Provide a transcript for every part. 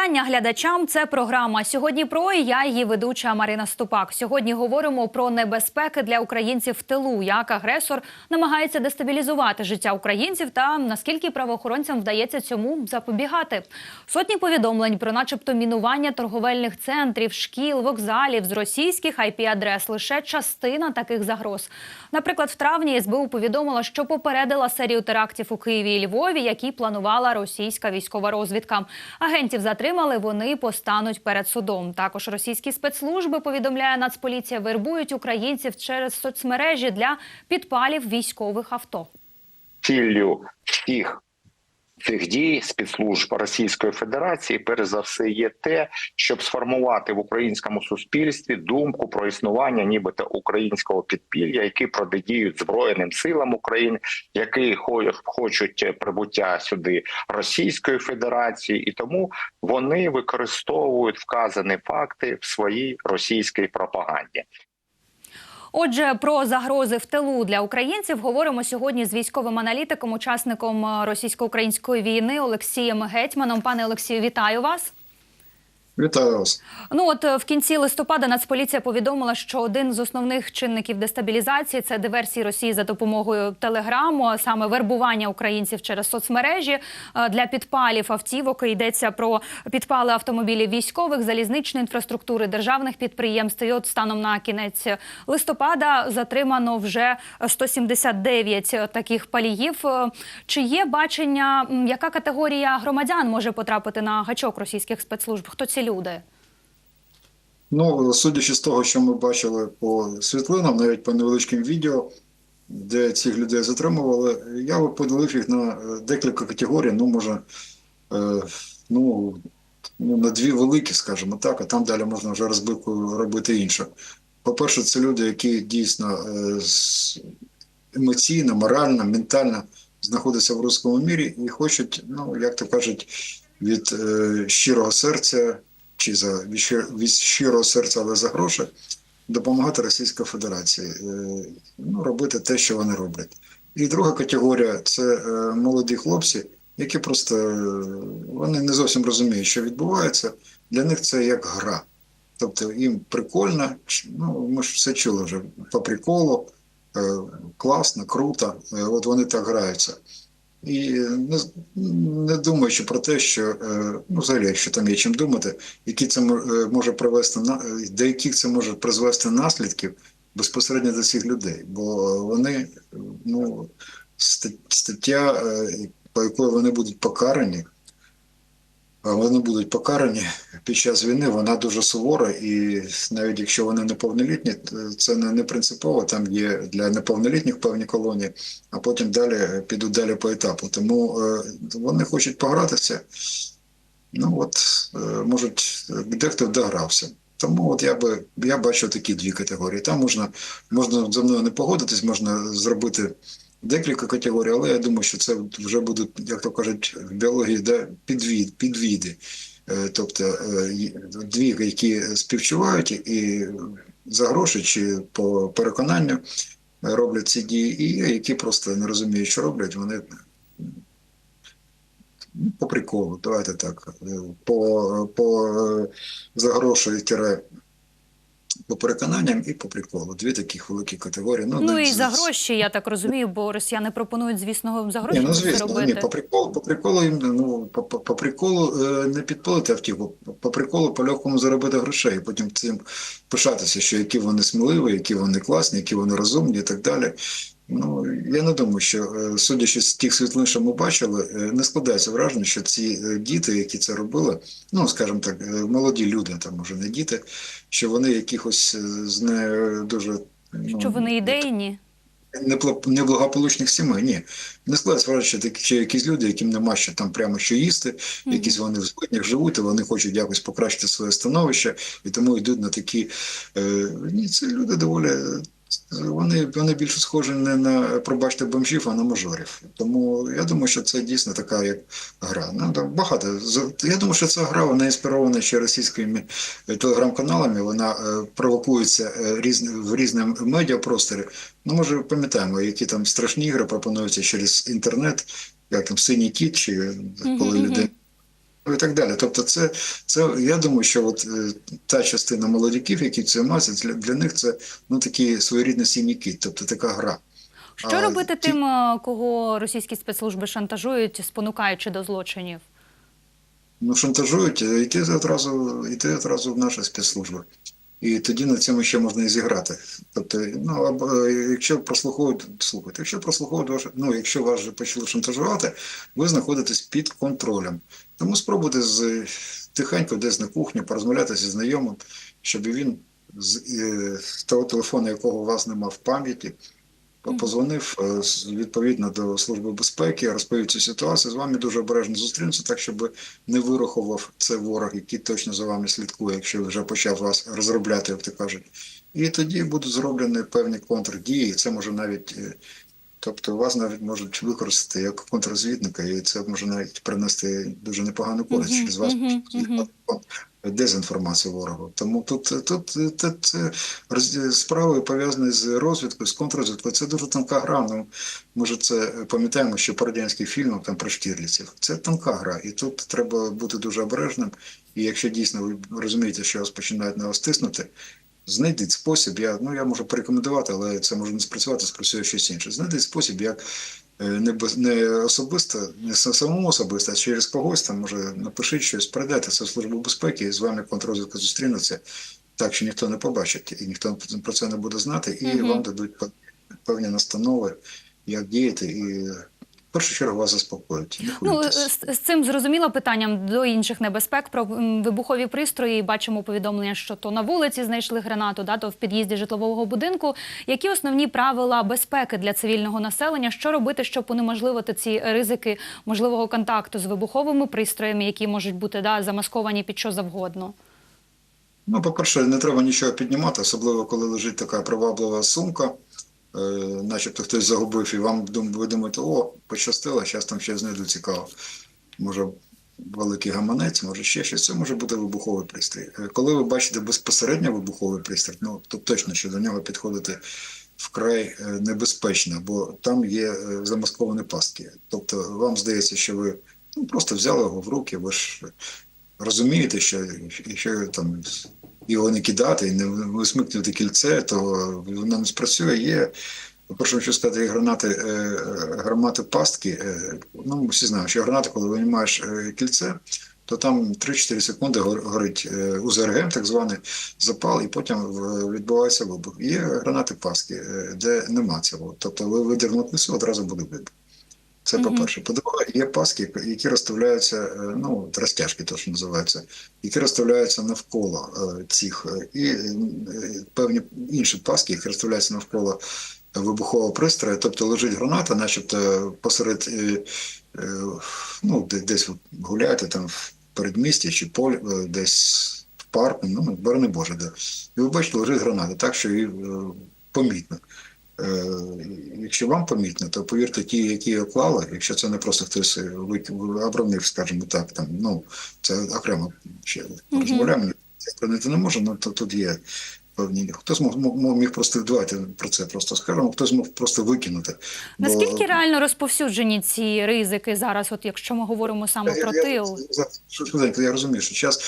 Вітання глядачам. Це програма сьогодні. Про і я її ведуча Марина Ступак. Сьогодні говоримо про небезпеки для українців в тилу, як агресор намагається дестабілізувати життя українців та наскільки правоохоронцям вдається цьому запобігати. Сотні повідомлень про, начебто, мінування торговельних центрів, шкіл, вокзалів з російських IP-адрес – лише частина таких загроз. Наприклад, в травні СБУ повідомила, що попередила серію терактів у Києві і Львові, які планувала російська військова розвідка. Агентів затримали, вони постануть перед судом. Також російські спецслужби повідомляє Нацполіція, вербують українців через соцмережі для підпалів військових авто. ціллю всіх цих дій спецслужб Російської Федерації, перш за все, є те, щоб сформувати в українському суспільстві думку про існування, нібито українського підпілля, які протидіють збройним силам України, які хочуть прибуття сюди Російської Федерації, і тому вони використовують вказані факти в своїй російській пропаганді. Отже, про загрози в тилу для українців говоримо сьогодні з військовим аналітиком, учасником е, російсько-української війни Олексієм Гетьманом. Пане Олексію, вітаю вас. Вітаю вас. Ну от е, в кінці листопада Нацполіція повідомила, що один з основних чинників дестабілізації це диверсії Росії за допомогою телеграму, а саме вербування українців через соцмережі Е, для підпалів автівок. Йдеться про підпали автомобілів військових, залізничної інфраструктури, державних підприємств. І от станом на кінець листопада затримано вже 179 таких паліїв. Е, Чи є бачення, яка категорія громадян може потрапити на гачок російських спецслужб? Хто ці люди? Ну, судячи з того, що ми бачили по світлинам, навіть по невеличким відео, де цих людей затримували, я би поділив їх на е, декілька категорій. Ну, може, е, ну, ну, на дві великі, скажімо так, а там далі можна вже розбивку робити інше. По-перше, це люди, які дійсно е, емоційно, морально, ментально знаходяться в руському мірі і хочуть, ну, як то кажуть, від щирого серця чи за від щирого серця, але за гроші, допомагати Російській Федерації, е, ну, робити те, що вони роблять. І друга категорія це е, молоді хлопці, які просто е, вони не зовсім розуміють, що відбувається. Для них це як гра. Тобто їм прикольно, ну ми ж все чули вже по приколу, класно, круто. От вони так граються. І не, не думаючи про те, що е, ну, взагалі, якщо там є чим думати, які це е, може привести на до яких це може призвести наслідків безпосередньо до цих людей, бо вони ну стаття, е, по якої вони будуть покарані, вони будуть покарані під час війни, вона дуже сувора, і навіть якщо вони неповнолітні, це не, принципово. Там є для неповнолітніх певні колонії, а потім далі підуть далі по етапу. Тому е, вони хочуть погратися. Ну от е, можуть е, дехто догрався. Тому от я би я бачу такі дві категорії. Там можна можна зі мною не погодитись, можна зробити декілька категорій, але я думаю, що це вже будуть, як то кажуть, в біології да, підвід, підвіди. Е, Тобто е, дві, які співчувають і за гроші чи по переконанню роблять ці дії, і які просто не розуміють, що роблять, вони ну, по приколу, давайте так, е, по, по за гроші тире по переконанням і по приколу. Дві таких великі категорії. Ну, Ну і за гроші, я так розумію, бо росіяни пропонують, звісно, за гроші Ні, ну звісно, робити. ні, по приколу, по приколу їм ну по, по, по приколу е, не підпалити автівку, по, приколу по легкому заробити грошей, і потім цим пишатися, що які вони сміливі, які вони класні, які вони розумні і так далі. Ну я не думаю, що е, судячи з тих світлин, що ми бачили, е, не складається враження, що ці е, діти, які це робили, ну скажімо так, молоді люди, там може не діти, що вони якихось з не дуже ну, Що вони ідейні? неблагополучних сімей. Ні, не складається враження, що такі якісь люди, яким нема що там прямо що їсти, якісь вони в злиднях живуть, і вони хочуть якось покращити своє становище, і тому йдуть на такі. Е, ні, це люди доволі. Вони, вони більше схожі не на пробачте бомжів, а на мажорів. Тому я думаю, що це дійсно така як гра. Ну, там багато. Я думаю, що ця гра вона інспірована ще російськими е, телеграм-каналами. Вона е, провокується е, різн, в різному медіапросторі. Ну, може, пам'ятаємо, які там страшні ігри пропонуються через інтернет, як там синій кіт, чи коли людей і так далі. Тобто, це, це я думаю, що от е, та частина молодиків, які це маса, для, для них це ну такі своєрідні кіт. тобто така гра. Що А, робити ті- тим, е, кого російські спецслужби шантажують, спонукаючи до злочинів? Ну, шантажують, е, йти одразу, йти одразу в наші спецслужби. І тоді на цьому ще можна і зіграти. Тобто, ну або е, якщо прослуховують, слухайте, якщо прослуховують ну якщо вас вже почали шантажувати, ви знаходитесь під контролем. Тому спробуйте з тихенько десь на кухні порозмовляти зі знайомим, щоб він з, е, з того телефону, якого у вас нема в пам'яті. Позвонив е, відповідно до служби безпеки, розповів цю ситуацію. З вами дуже обережно зустрінуся, так щоб не вирахував це ворог, який точно за вами слідкує, якщо вже почав вас розробляти, як то кажуть. І тоді будуть зроблені певні контрдії. Це може навіть, е, тобто вас навіть можуть використати як контррозвідника, і це може навіть принести дуже непогану користь через вас. Дезінформацію ворогу. Тому тут, тут, тут це роз- справи пов'язані з розвідкою, з контррозвідкою. Це дуже тонка гра. Ну, ми ж це пам'ятаємо, що по радянських фільмах там про штірліців. Це тонка гра, і тут треба бути дуже обережним. І якщо дійсно ви розумієте, що вас починають на вас тиснути, знайдіть спосіб. Я ну я можу порекомендувати, але це може не спрацювати, спрацює щось інше. Знайдіть спосіб, як е, не, не особисто, не самому особисто, а через когось там може напишіть щось, передайте це в службу безпеки, і з вами контррозвідка зустрінеться. Так що ніхто не побачить, і ніхто про це не буде знати, і Мгм. вам дадуть певні настанови, як діяти, і в першу чергу вас заспокоїть. Ну з, з цим зрозуміло питанням до інших небезпек про вибухові пристрої. Бачимо повідомлення, що то на вулиці знайшли гранату, да, то в під'їзді житлового будинку. Які основні правила безпеки для цивільного населення? Що робити, щоб унеможливити ці ризики можливого контакту з вибуховими пристроями, які можуть бути да, замасковані під що завгодно? Ну, по-перше, не треба нічого піднімати, особливо коли лежить така приваблива сумка, е, начебто хтось загубив, і вам ви думаєте, о, пощастило, зараз там ще знайду цікаво. Може, великий гаманець, може ще щось. Це може бути вибуховий пристрій. Е, Коли ви бачите безпосередньо вибуховий пристрій, ну то точно, що до нього підходити вкрай е, небезпечно, бо там є е, замасковані пастки. Тобто вам здається, що ви ну, просто взяли його в руки, ви ж розумієте, що якщо там його не кидати не висмикнути кільце, то воно не спрацює. Є, по-перше, хочу сказати, гранати, е, е, пастки. Е, ну, всі знаємо, що гранати, коли винімаєш кільце, то там 3-4 секунди горить УЗРГ, так званий запал, і потім відбувається вибух. Є гранати пастки, е, де нема цього. Тобто ви видірнути несу, одразу буде вибух. Це Мгм. по-перше. По-друге, є паски, які розставляються, е, ну, розтяжки, то що називаються, які розставляються навколо е, цих, е, і певні інші паски, які розставляються навколо вибухового пристрою, тобто лежить граната, начебто посеред, ну, десь гуляєте там в передмісті чи полі, десь в парку, ну, борони Боже, де. І ви бачите, лежить граната, так що її е, помітно. Е, Якщо вам помітно, то повірте, ті, які її клали, якщо це не просто хтось е, обронив, скажімо так, там ну це окремо ще розмовляємо. Це не може, але то тут є певні. Хтось мог, мог міг просто давайте про це просто скажемо, хтось мог просто викинути. Бо- Наскільки реально розповсюджені ці ризики зараз? От якщо ми говоримо саме про я, тил? я, я розумію, що час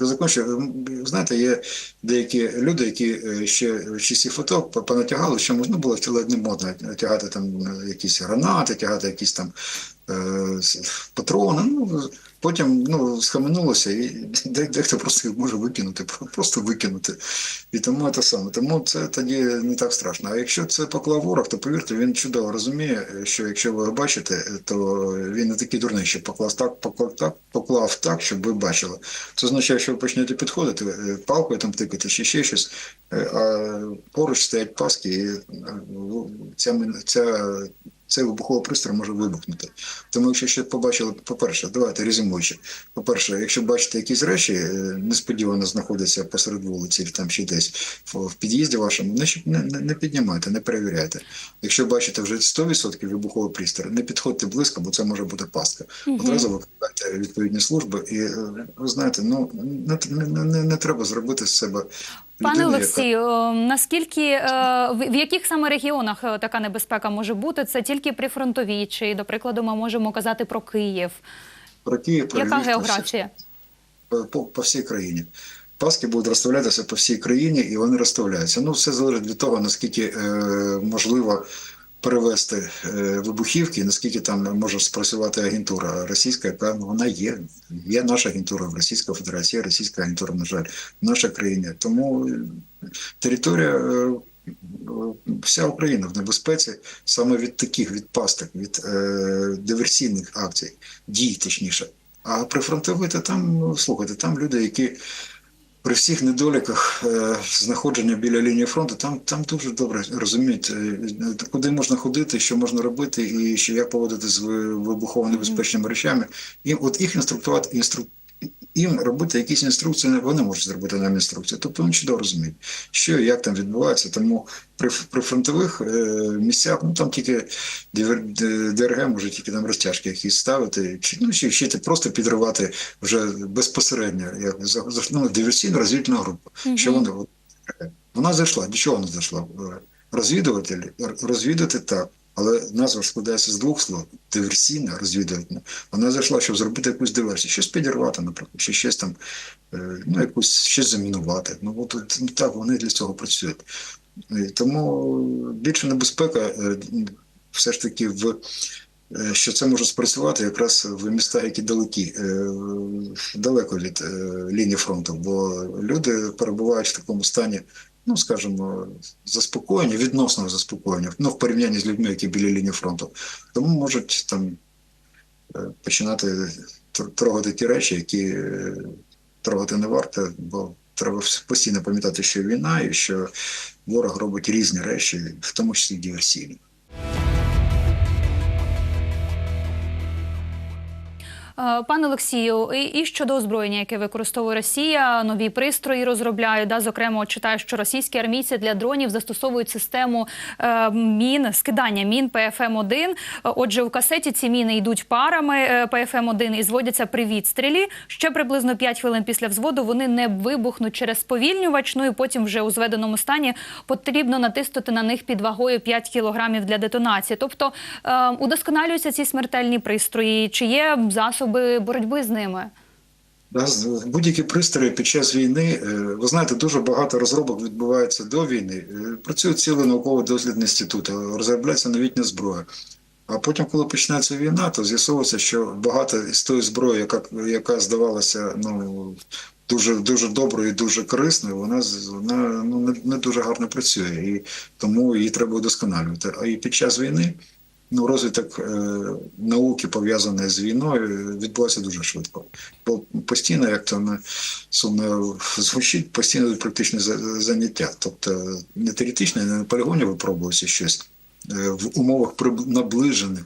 закінчую. Знаєте, є деякі люди, які е, ще в часі фото понатягали, що можна було в ледь не модно тягати там е, якісь гранати, тягати якісь там патрони. Ну, потім ну, схаменулося, і дехто просто їх може викинути, просто викинути. І тому це саме. Тому це тоді не так страшно. А якщо це поклав ворог, то повірте, він чудово розуміє, що якщо ви бачите, то він не такий дурний, що поклав так, поклав так, поклав так, щоб ви бачили. Це означає, що ви почнете підходити, е, палкою там тикати чи ще щось, е, а поруч стоять паски, і е, ця, ця, цей вибуховий пристрій може вибухнути. Тому якщо ще побачили, по-перше, давайте резюмуючи. По-перше, якщо бачите якісь речі, е, несподівано знаходяться посеред вулиці, чи там ще десь в, під'їзді вашому, не, щ- не, не, не піднімайте, не перевіряйте. Якщо бачите вже 100% вибуховий пристрій, не підходьте близько, бо це може бути пастка. Одразу викликайте відповідні служби, і е, ви знаєте, ну не, не, не, не треба зробити з себе. Пане Олексію, е, наскільки е, в яких саме регіонах е, така небезпека може бути? Це тільки прифронтові, чи до прикладу ми можемо казати про Київ? Про Яка Львів, географія? по, по, по всій країні. Паски будуть розставлятися по всій країні, і вони розставляються. Ну, все залежить від того, наскільки е, можливо перевести е, вибухівки, наскільки там може спрацювати агентура російська, яка ну, вона є. Є наша агентура в Російській Федерації, російська агентура, на жаль, в нашій країні. Тому е, територія. е, Вся Україна в небезпеці саме від таких від пасток, від е, диверсійних акцій, дій точніше. А прифронтові, то там, ну, слухайте, там люди, які при всіх недоліках е, знаходження біля лінії фронту, там, там дуже добре розуміють, е, куди можна ходити, що можна робити, і що як поводити з ви- вибухово-небезпечними речами. І от їх інструктувати, інстру... їм робити якісь інструкції, вони можуть зробити нам інструкції. Тобто вони чудово розуміють, що і як там відбувається. Тому при, при фронтових е, місцях, ну там тільки ДРГ може тільки там розтяжки якісь ставити, чи ну чи ще просто підривати вже безпосередньо, як ну, диверсійно розвідувальна група. Що вони вона зайшла? До чого вона зайшла? Е, Розвідувателі р- розвідати так. Але назва складається з двох слов: диверсійна, розвідувальна. Вона зайшла, щоб зробити якусь диверсію, щось підірвати, наприклад, чи щось там, е, ну, якусь щось замінувати. Ну, от, от, ну, так, вони для цього працюють. Тому більше небезпека е, все ж таки в е, що це може спрацювати якраз в містах, які далекі, далеко від лінії фронту, бо люди перебувають в такому стані, ну скажімо, заспокоєння, відносного заспокоєння, ну в порівнянні з людьми, які біля лінії фронту, тому можуть там е, починати трогати ті речі, які е, трогати не варто, бо треба постійно пам'ятати, що війна і що ворог робить різні речі, в тому числі диверсійні. Пане Олексію, і, щодо озброєння, яке використовує Росія, нові пристрої розробляють. Да, зокрема, читаю, що російські армійці для дронів застосовують систему е, мін, скидання мін ПФМ-1. Е, Отже, у касеті ці міни йдуть парами е, ПФМ-1 і зводяться при відстрілі. Ще приблизно 5 хвилин після взводу вони не вибухнуть через сповільнювач. Ну і потім вже у зведеному стані потрібно натиснути на них під вагою 5 кілограмів для детонації. Тобто е, удосконалюються ці смертельні пристрої. Чи є засоби боротьби з ними? Будь-які пристрої під час війни, е, ви знаєте, дуже багато розробок відбувається до війни. Е, Працює цілий науково-дослідний інститут, розробляється новітня зброя. А потім, коли починається війна, то з'ясовується, що багато з тої зброї, яка, яка здавалася ну, дуже, дуже доброю і дуже корисною, вона, вона ну, не, не дуже гарно працює. І тому її треба удосконалювати. А і під час війни ну, розвиток е, науки, пов'язаний з війною, відбувається дуже швидко. Бо постійно, як то не сумно звучить, постійно практичні за- заняття. Тобто не теоретично, не на полігоні випробувалося щось е, в умовах наближених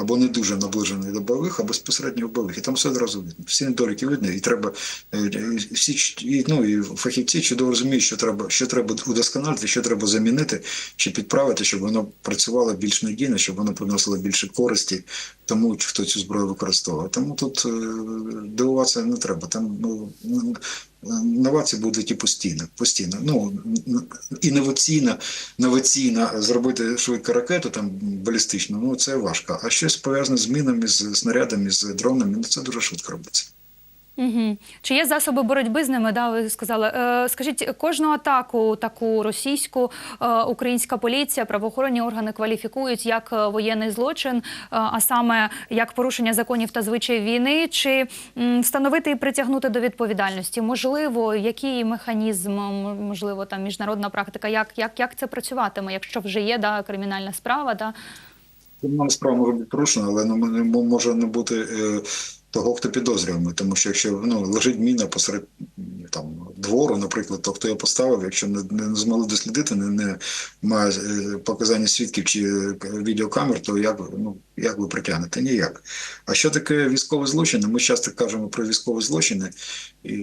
або не дуже наближених до бойових, а безпосередньо в бойових. І там все одразу видно. Всі недоліки видно, і треба е, і всі і, ну, і фахівці чудово розуміють, що треба, що треба удосконалити, що треба замінити чи підправити, щоб воно працювало більш надійно, щоб воно приносило більше користі тому, хто цю зброю використовує. Тому тут е, дивуватися не треба. Там ну, новації будуть і постійно. постійно. Ну, інноваційно, новаційно зробити швидко ракету там балістичну, ну це важко. А щось пов'язане з мінами, з снарядами, з дронами, ну це дуже швидко робиться. Угу. Чи є засоби боротьби з ними? Да, ви сказали. Е, скажіть, кожну атаку, таку російську, е, українська поліція, правоохоронні органи кваліфікують як е, воєнний злочин, е, а саме як порушення законів та звичаїв війни, чи м, встановити і притягнути до відповідальності? Можливо, який механізм, можливо, там міжнародна практика, як, як, як це працюватиме, якщо вже є да, кримінальна справа? Да? Кримінальна справа може бути порушена, але ну, може не бути е, того, хто підозрюваний. Тому що якщо ну, лежить міна посеред там, двору, наприклад, то хто його поставив, якщо не, не змогли дослідити, не, не має е, показання свідків чи е, відеокамер, то як, ну, як ви притягнете? Ніяк. А що таке військові злочини? Ми часто кажемо про військові злочини,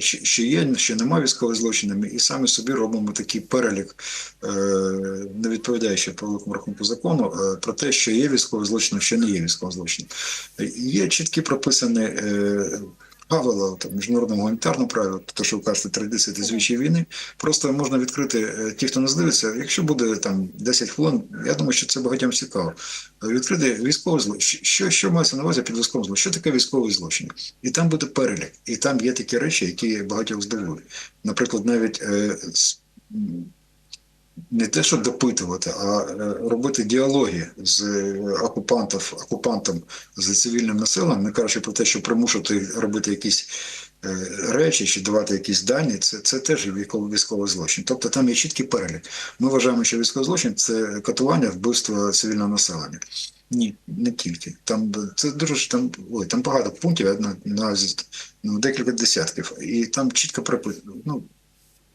що є, що немає військових злочинів, і самі собі робимо такий перелік, е, не відповідаючи по великому рахунку закону, е, про те, що є військові злочини, що не є військовим злочином. Є чіткі прописані е, правила там, міжнародного гуманітарного права, то, що ви кажете, традиції та звичаї війни, просто можна відкрити е, ті, хто не здивиться, якщо буде там 10 хвилин, я думаю, що це багатьом цікаво. Відкрити військовий злочин. Що, що мається на увазі під військовим злочином? Що таке військовий злочин? І там буде перелік, і там є такі речі, які багатьох здивують. Наприклад, навіть е, не те, що допитувати, а е, робити діалоги з е, окупантів, окупантом з цивільним населенням, не кажучи про те, що примушувати робити якісь е, речі чи давати якісь дані, це, це теж військовий, злочин. Тобто там є чіткий перелік. Ми вважаємо, що військовий злочин це катування, вбивство цивільного населення. Ні, не тільки. Там це дуже там, ой, там багато пунктів, я на, на ну, декілька десятків, і там чітко прописано. Ну,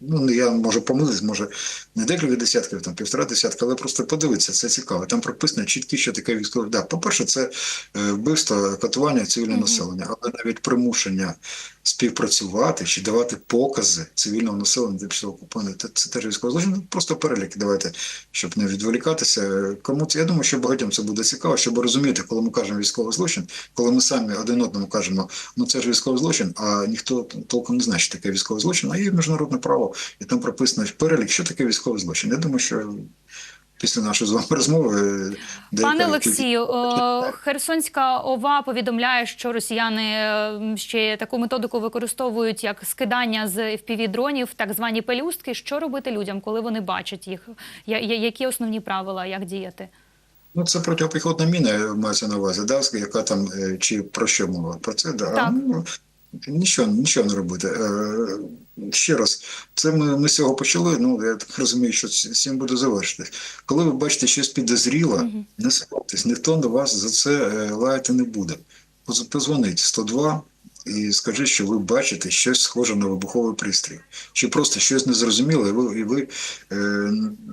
ну я можу помилитись, може не декілька десятків, там півтора десятка, але просто подивитися, це цікаво. Там прописано чіткі, що таке військове. Да, по-перше, це е, вбивство, катування цивільного Мгм. населення, але навіть примушення співпрацювати чи давати покази цивільного населення для після окупації, це, теж військовий злочин. Ну, Просто перелік давайте, щоб не відволікатися. Кому це я думаю, що багатьом це буде цікаво, щоб розуміти, коли ми кажемо військовий злочин, коли ми самі один одному кажемо, ну це ж військовий злочин, а ніхто толком не знає, що таке військовий злочин, а є міжнародне право, і там прописано в перелік, що таке військовий злочин. Я думаю, що після нашої з вами розмови е, Пане Олексію, е, Херсонська ОВА повідомляє, що росіяни е, ще таку методику використовують як скидання з fpv дронів, так звані пелюстки. Що робити людям, коли вони бачать їх? Які основні правила, як діяти? Ну, це протипіхотна міна мається на увазі, да, яка там чи про що мова? Про це, да. Так. Нічого, нічого не робити. Е, ще раз, це ми, ми з цього почали. Ну я так розумію, що цим буде завершити. Коли ви бачите щось підозріле, Мгм. не соромтесь, ніхто до вас за це е, лаяти не буде. Поз- Позвоніть 102 і скажіть, що ви бачите щось схоже на вибуховий пристрій, чи просто щось незрозуміле, і ви, і ви е,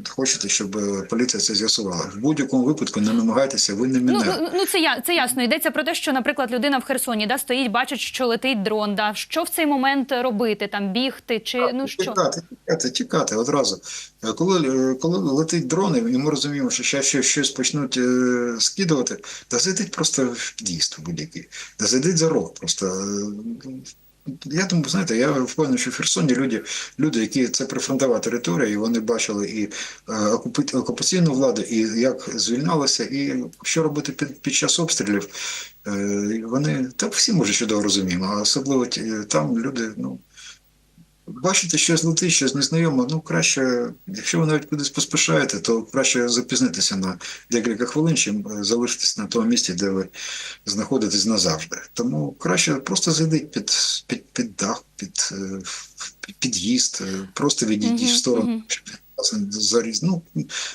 хочете, щоб е, поліція це з'ясувала. В будь-якому випадку не намагайтеся, ви не Ну, мене. ну, ну це я це ясно. Йдеться про те, що, наприклад, людина в Херсоні да стоїть, бачить, що летить дрон. Да що в цей момент робити? Там бігти чи ну що? Тікати, тікати, тікати одразу. Е, Коли, е, коли летить дрон, і ми розуміємо, що ще щось, щось почнуть е, скидувати, та зайдіть просто в дійство будь-яке. Та зайдіть за рог просто. Я думаю, знаєте, я впевнений, що в Херсоні люди, люди, які це прифронтова територія, і вони бачили і е, окупаційну владу, і як звільнялося, і що робити під, під час обстрілів. Е, Вони так всі може чудово розуміємо, а особливо там люди, ну. Бачите, щось летить, щось незнайоме, ну краще, якщо ви навіть кудись поспішаєте, то краще запізнитися на декілька хвилин, чим залишитися залишитись на тому місці, де ви знаходитесь назавжди. Тому краще просто зайдіть під, під, під дах, під, е, під під'їзд, е, просто відійдіть Мгм, в сторону, не заріз. Ну,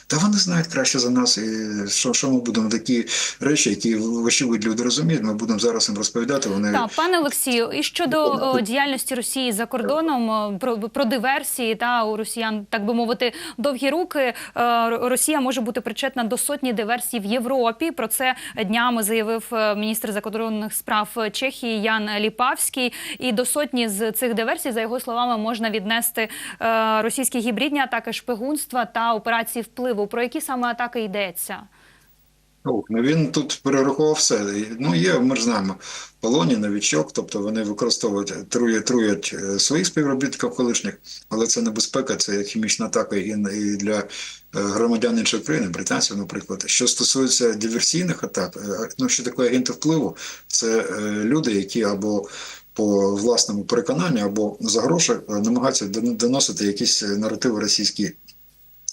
та вони знають краще за нас, і що, що ми будемо такі речі, які вочевидь люди розуміють, ми будемо зараз їм розповідати. Вони Так, пане Олексію, і щодо о, діяльності Росії за кордоном, про, про диверсії та у росіян, так би мовити, довгі руки. е, Росія може бути причетна до сотні диверсій в Європі. Про це днями заявив е, міністр закордонних справ Чехії Ян Ліпавський. І до сотні з цих диверсій, за його словами, можна віднести е, російські гібридні атаки, шпигунства та операції впливу. Про які саме атаки йдеться? Ну він тут перерахував все. Ну, є, ми ж знаємо, полоні, новічок, тобто вони використовують, труять, труять е, своїх співробітників колишніх, але це небезпека, це хімічна атака і, для е, громадян іншої країни, британців, наприклад. Що стосується диверсійних атак, е, ну, що таке агенти впливу, це люди, які або по власному переконанню, або за гроші намагаються доносити якісь наративи російські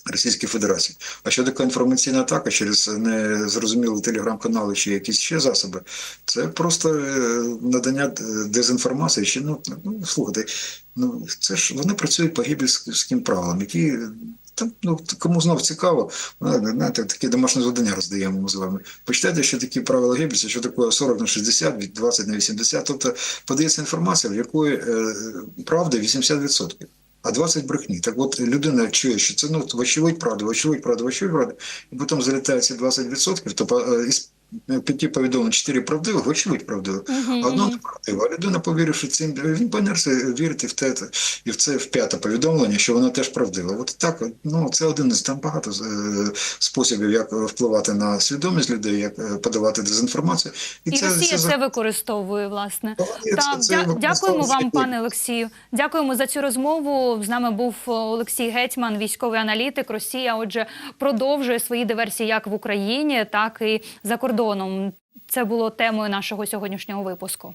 Російської Федерації. А що таке інформаційна атака через незрозумілі телеграм-канали чи якісь ще засоби, це просто е, надання е, дезінформації. Чи ну, ну слухайте, ну це ж вони працюють по гібельським правилам, які там ну кому знов цікаво, знаєте, такі домашні завдання роздаємо ми з вами. Почитайте, що такі правила Геббельса, що таке 40 на 60, від 20 на 80. Тобто подається інформація, в якої е, правди 80%. А 20 брехні. Так от людина чує, що це ну, вочевидь правда, вочевидь правда, вочевидь правда, і потім залітає ці 20%, то е, п'яті повідомлень чотири правдивих, вочевидь правдивих. Мгм, Одно мгм. неправдиво, а людина, повіривши цим, він понерся вірити в те, і в це в п'яте повідомлення, що воно теж правдиве. От так, ну це один із там багато е, способів, як впливати на свідомість людей, як е, подавати дезінформацію. І Росія це використовує, власне. Це- Так, це дя- дякуємо вам, пане Олексію. Дякуємо за цю розмову. З нами був е, Олексій Гетьман, військовий аналітик. Росія, отже, продовжує свої диверсії як в Україні, так і за кордоном. Це було темою нашого сьогоднішнього випуску.